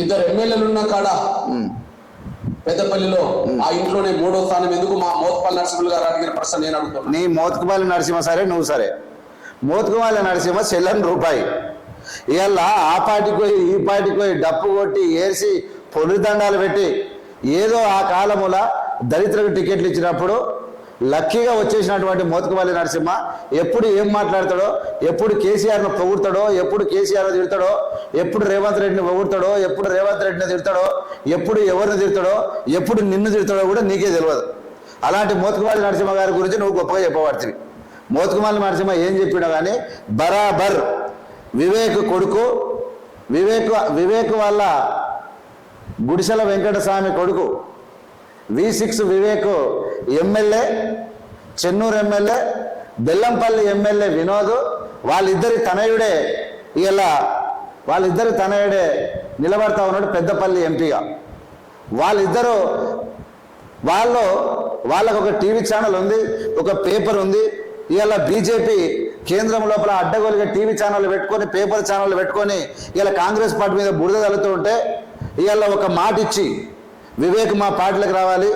ఇద్దరు ఎమ్మెల్యేలు ఉన్న కాడ పెద్దపల్లిలో ఆ ఇంట్లోనే మూడో స్థానం ఎందుకు మా మోత్పల్లి నరసింహులు గారు అడిగిన ప్రశ్న నేను అడుగుతున్నా. నీ మోతుకుమాలి నరసింహ సరే నువ్వు సరే. మోతుకుమాలి నరసింహ చెల్లని రూపాయి. ఇవాళ ఆ పాటికి పోయి ఈ పాటికి పోయి డప్పు కొట్టి ఏసి పొలి దండాలు పెట్టి ఏదో ఆ కాలముల దళితులకు టికెట్లు ఇచ్చినప్పుడు లక్కీగా వచ్చేసినటువంటి మోతుకుమాలి నరసింహ ఎప్పుడు ఏం మాట్లాడతాడో ఎప్పుడు కేసీఆర్ను పొగుడతాడో ఎప్పుడు కేసీఆర్ను తిడతాడో ఎప్పుడు రేవంత్ రెడ్డిని పొగుడతాడో ఎప్పుడు రేవంత్ రెడ్డిని తిడతాడో ఎప్పుడు ఎవరిని తిడతాడో ఎప్పుడు నిన్ను తిడతాడో కూడా నీకే తెలియదు అలాంటి మోతుకుమాలి నరసింహ గారి గురించి నువ్వు గొప్పగా చెప్పబడుతుంది. మోతుకుమాలి నరసింహ ఏం చెప్పినా కానీ బరాబర్ వివేక్ కొడుకు వివేక్ వివేక్ వల్ల గుడిసెల వెంకటస్వామి కొడుకు V six Vivek MLA Chennur MLA Bellampalli MLA Vinod వాళ్ళిద్దరి తనయుడే ఇలా వాళ్ళిద్దరి తనయుడే నిలబడతా ఉన్నాడు పెద్దపల్లి ఎంపీగా. వాళ్ళిద్దరూ వాళ్ళు వాళ్ళకు ఒక టీవీ ఛానల్ ఉంది ఒక పేపర్ ఉంది ఇవాళ బీజేపీ కేంద్రం లోపల అడ్డగోలుగా టీవీ ఛానల్ పెట్టుకొని పేపర్ ఛానల్ పెట్టుకొని ఇలా కాంగ్రెస్ పార్టీ మీద బురద తలుతూ ఉంటే ఇవాళ ఒక మాట ఇచ్చి వివేక్ మా పార్టీలకు రావాలి.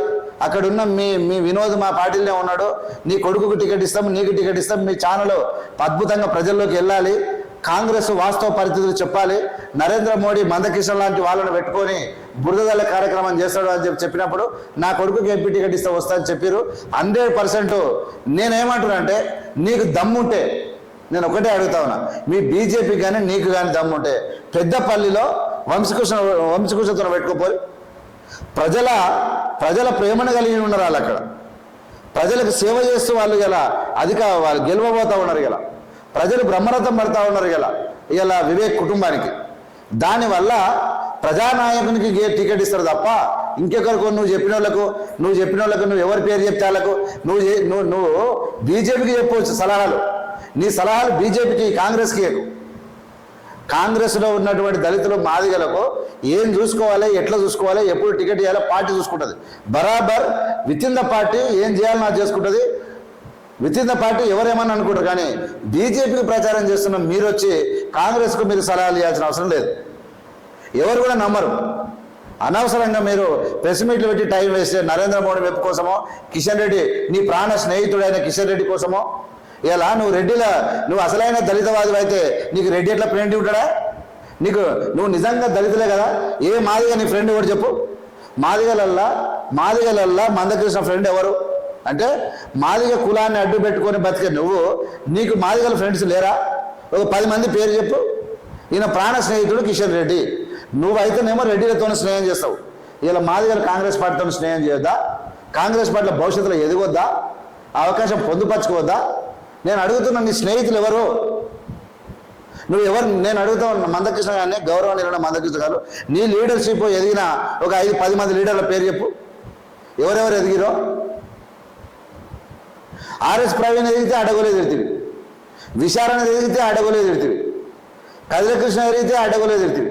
అక్కడున్న మీ మీ వినోద్ మా పార్టీలోనే ఉన్నాడు. నీ కొడుకుకు టికెట్ ఇస్తాం నీకు టికెట్ ఇస్తాం మీ ఛానల్ అద్భుతంగా ప్రజల్లోకి వెళ్ళాలి. కాంగ్రెస్ వాస్తవ పరిస్థితులు చెప్పాలి. నరేంద్ర మోడీ మందకిషన్ లాంటి వాళ్ళని పెట్టుకొని బురదల కార్యక్రమం చేస్తాడు అని చెప్పి చెప్పినప్పుడు నా కొడుకుకి ఎంపీ టికెట్ ఇస్తే వస్తా అని చెప్పారు హండ్రెడ్ పర్సెంట్ నేనేమంటున్నా అంటే నీకు దమ్ముంటే నేను ఒకటే అడుగుతా ఉన్నా మీ బీజేపీ కానీ నీకు కానీ దమ్ముంటే పెద్దపల్లిలో వంశకృష్ణ వంశకృష్ణతో పెట్టుకోపోయి ప్రజల ప్రజల ప్రేమను కలిగి ఉన్నారు వాళ్ళు అక్కడ. ప్రజలకు సేవ చేస్తూ వాళ్ళు ఇలా అధిక వాళ్ళు గెలవబోతూ ఉన్నారు ఇలా. ప్రజలు బ్రహ్మరథం పడతా ఉన్నారు ఇలా ఇలా వివేక్ కుటుంబానికి. దానివల్ల ప్రజానాయకునికి గే టికెట్ ఇస్తారు తప్ప ఇంకెక్కడికో నువ్వు చెప్పిన వాళ్ళకు నువ్వు చెప్పిన వాళ్ళకు నువ్వు ఎవరి పేరు చెప్తే వాళ్ళకు నువ్వు నువ్వు నువ్వు బీజేపీకి చెప్పవచ్చు సలహాలు. నీ సలహాలు బీజేపీకి కాంగ్రెస్కి ఎక్కువ కాంగ్రెస్లో ఉన్నటువంటి దళితులు మాదిగలకు ఏం చూసుకోవాలి ఎట్లా చూసుకోవాలి ఎప్పుడు టికెట్ ఇవ్వాలో పార్టీ చూసుకుంటుంది. బరాబర్ విత్ ఇన్ ద పార్టీ ఏం చేయాలని అది చేసుకుంటుంది. విత్ ఇన్ ద పార్టీ ఎవరేమని అనుకుంటారు కానీ బీజేపీకి ప్రచారం చేస్తున్న మీరు వచ్చి కాంగ్రెస్కు మీరు సలహాలు ఇవ్వాల్సిన అవసరం లేదు. ఎవరు కూడా నమ్మరు. అనవసరంగా మీరు ప్రెస్ మీట్లు పెట్టి టైం వేస్తే నరేంద్ర మోడీ వైపు కోసమో కిషన్ రెడ్డి నీ ప్రాణ స్నేహితుడైన కిషన్ రెడ్డి కోసమో ఇలా నువ్వు రెడ్డిల? నువ్వు అసలైన దళితవాది అయితే నీకు రెడ్డి ఎట్లా ఫ్రెండ్ ఉంటాడా? నీకు నువ్వు నిజంగా దళితులే కదా? ఏ మాదిగా నీ ఫ్రెండ్ కూడా చెప్పు? మాదిగలల్లా మాదిగలల్లా మందకృష్ణ ఫ్రెండ్ ఎవరు? అంటే మాదిగ కులాన్ని అడ్డు పెట్టుకొని బతికే నువ్వు నీకు మాదిగల ఫ్రెండ్స్ లేరా? ఒక పది మంది పేరు చెప్పు. ఈయన ప్రాణ స్నేహితుడు కిషన్ రెడ్డి. నువ్వైతేనేమో రెడ్డిలతో స్నేహం చేస్తావు. ఇలా మాదిగల కాంగ్రెస్ పార్టీతో స్నేహం చేయొద్దా? కాంగ్రెస్ పార్టీలో భవిష్యత్తులో ఎదుగొద్దా? ఆ అవకాశం పొందుపరచుకోవద్దా? నేను అడుగుతున్న నీ స్నేహితులు ఎవరు? నువ్వు ఎవరు? నేను అడుగుతా ఉన్నా మందకృష్ణ గారిని గౌరవనీయులైన మందకృష్ణ గారు నీ లీడర్షిప్ ఎదిగిన ఒక ఐదు పది మంది లీడర్ల పేరు చెప్పు. ఎవరెవరు ఎదిగిరో ఆర్ఎస్ ప్రవీణ్ ఎదిగితే అడగలేదు ఎడితివి విశారణ ఎదిగితే అడగలేదు ఎడితివి కృష్ణ ఎదిగితే అడగలేదు ఎడితివి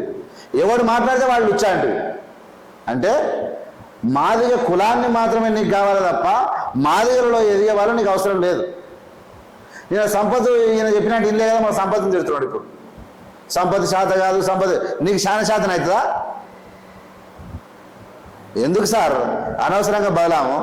ఎవడు మాట్లాడితే వాళ్ళు లుచ్చా అంటివి అంటే మాదిగ కులాన్ని మాత్రమే నీకు కావాలి తప్ప మాదిగలలో ఎదిగే వాళ్ళు నీకు అవసరం లేదు. ఈయన సంపద ఈయన చెప్పినట్టు ఇల్లే కదా మన సంపదను తిడుతున్నాడు ఇప్పుడు. సంపద శాత కాదు సంపద. నీకు శాన శాతం అవుతుందా? ఎందుకు సార్? అనవసరంగా బదలాము.